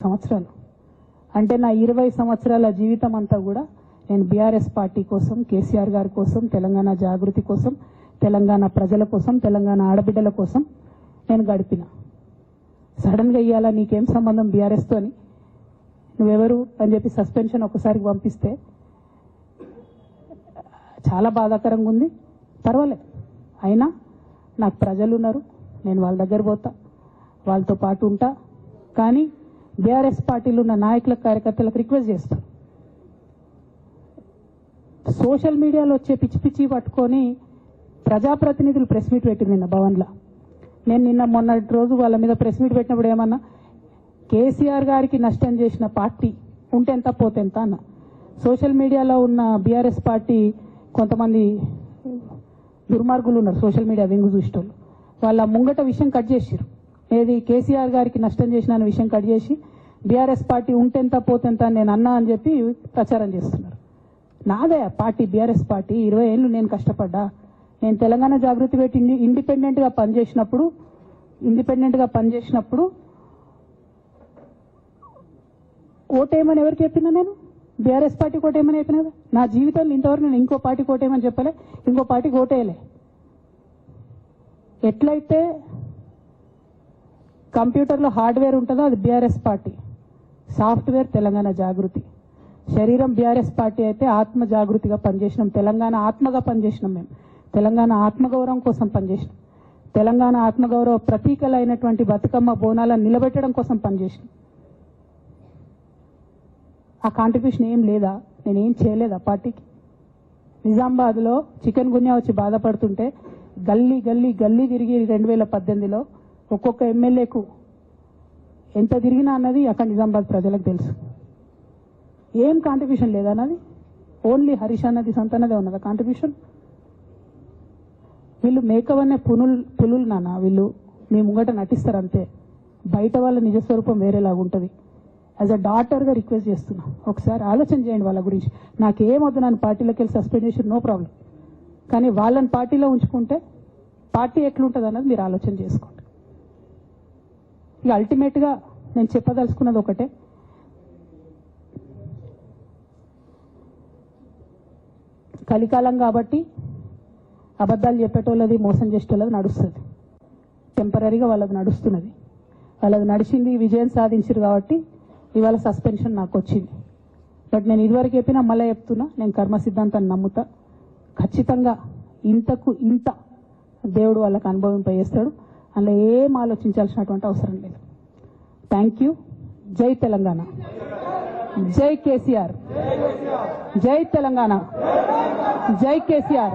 సంవత్సరాలు. అంటే నా ఇరవై సంవత్సరాల జీవితం అంతా కూడా నేను బీఆర్ఎస్ పార్టీ కోసం కేసీఆర్ గారి కోసం తెలంగాణ జాగృతి కోసం తెలంగాణ ప్రజల కోసం తెలంగాణ ఆడబిడ్డల కోసం నేను గడిపిన. సడన్గా గా నీకేం సంబంధం బీఆర్ఎస్తోని నువ్వెవరు అని చెప్పి సస్పెన్షన్ ఒకసారి పంపిస్తే చాలా బాధాకరంగా ఉంది. పర్వాలేదు. అయినా నాకు ప్రజలు ఉన్నారు. నేను వాళ్ళ దగ్గర పోతా. వాళ్ళతో పాటు ఉంటా. కానీ బీఆర్ఎస్ పార్టీలో ఉన్న నాయకుల కార్యకర్తలకు రిక్వెస్ట్ చేస్తాను సోషల్ మీడియాలో వచ్చే పిచ్చి పిచ్చి పట్టుకొని ప్రజాప్రతినిధులు ప్రెస్ మీట్ పెట్టింది నిన్న భవన్లో. నేను నిన్న మొన్నటి రోజు వాళ్ళ మీద ప్రెస్ మీట్ పెట్టినప్పుడు ఏమన్నా కేసీఆర్ గారికి నష్టం చేసిన పార్టీ ఉంటెంత పోతెంత అన్న. సోషల్ మీడియాలో ఉన్న బీఆర్ఎస్ పార్టీ కొంతమంది దుర్మార్గులు ఉన్నారు సోషల్ మీడియా వెంగు చూసేటోళ్ళు. వాళ్ళ ముంగట విషయం కట్ చేసిరు ఏది కేసీఆర్ గారికి నష్టం చేసిన విషయం కట్ చేసి బీఆర్ఎస్ పార్టీ ఉంటెంత పోతెంత నేను అన్నా అని చెప్పి ప్రచారం చేస్తున్నారు. నాదే పార్టీ బీఆర్ఎస్ పార్టీ. ఇరవై ఏళ్ళు నేను కష్టపడ్డా. నేను తెలంగాణ జాగృతి పెట్టి ఇండిపెండెంట్గా పనిచేసినప్పుడు ఇండిపెండెంట్గా పనిచేసినప్పుడు ఓటేయమని ఎవరికి చెప్పినా నేను? బీఆర్ఎస్ పార్టీ ఓటేయమని చెప్పినా నా జీవితంలో ఇంతవరకు నేను ఇంకో పార్టీ ఓటేయమని చెప్పలే ఇంకో పార్టీకి ఓటేయలే. ఎట్లయితే కంప్యూటర్లో హార్డ్వేర్ ఉంటుందో? అది BRS party. Software Telangana Jagruthi. శరీరం బీఆర్ఎస్ పార్టీ అయితే ఆత్మ జాగృతిగా పనిచేసినాం. తెలంగాణ ఆత్మగా పనిచేసినాం మేము. తెలంగాణ ఆత్మగౌరవం కోసం పనిచేసినాం. తెలంగాణ ఆత్మగౌరవ ప్రతీకలైనటువంటి బతుకమ్మ బోనాలను నిలబెట్టడం కోసం పనిచేసినాం. ఆ కాంట్రిబ్యూషన్ ఏం లేదా? నేనేం చేయలేదా పార్టీకి? నిజామాబాద్లో చికెన్ గున్యా వచ్చి బాధపడుతుంటే గల్లీ గల్లీ గల్లీ తిరిగి రెండు వేల పద్దెనిమిదిలో ఒక్కొక్క ఎమ్మెల్యేకు ఎంత తిరిగినా అన్నది అక్కడ నిజామాబాద్ ప్రజలకు తెలుసు. ఏం కాంట్రిబ్యూషన్ లేదా అన్నది? ఓన్లీ హరీష్ అన్నది సంతనదే ఉన్నదా కాంట్రిబ్యూషన్ వీళ్ళు మేకవనే పునులు పులులు నాన్న వీళ్ళు మీ ముంగట నటిస్తారు అంతే. బయట వాళ్ళ నిజస్వరూపం వేరేలాగా ఉంటుంది. యాజ్ అ డాటర్గా రిక్వెస్ట్ చేస్తున్నా. ఒకసారి ఆలోచన చేయండి వాళ్ళ గురించి. నాకేమొద్దు నన్ను పార్టీలోకి వెళ్ళి సస్పెండ్ చేసి నో ప్రాబ్లం కానీ వాళ్ళని పార్టీలో ఉంచుకుంటే పార్టీ ఎట్లుంటుంది అన్నది మీరు ఆలోచన చేసుకోండి. ఇక అల్టిమేట్గా నేను చెప్పదలుచుకున్నది ఒకటే. కలికాలం కాబట్టి అబద్ధాలు చెప్పేటోళ్ళది మోసం చేసేటోళ్ళది నడుస్తుంది. టెంపరీగా వాళ్ళది నడుస్తున్నది. వాళ్ళది నడిచింది విజయం సాధించారు కాబట్టి ఇవాళ సస్పెన్షన్ నాకు వచ్చింది. బట్ నేను ఇదివరకు చెప్పినా మళ్ళీ చెప్తున్నా నేను కర్మ సిద్ధాంతాన్ని నమ్ముతా. ఖచ్చితంగా ఇంతకు ఇంత దేవుడు వాళ్ళకి అనుభవింపజేస్తాడు. అందులో ఏం ఆలోచించాల్సినటువంటి అవసరం లేదు. థ్యాంక్ యూ జై తెలంగాణ. జై కేసీఆర్. జై తెలంగాణ. జై కేసీఆర్.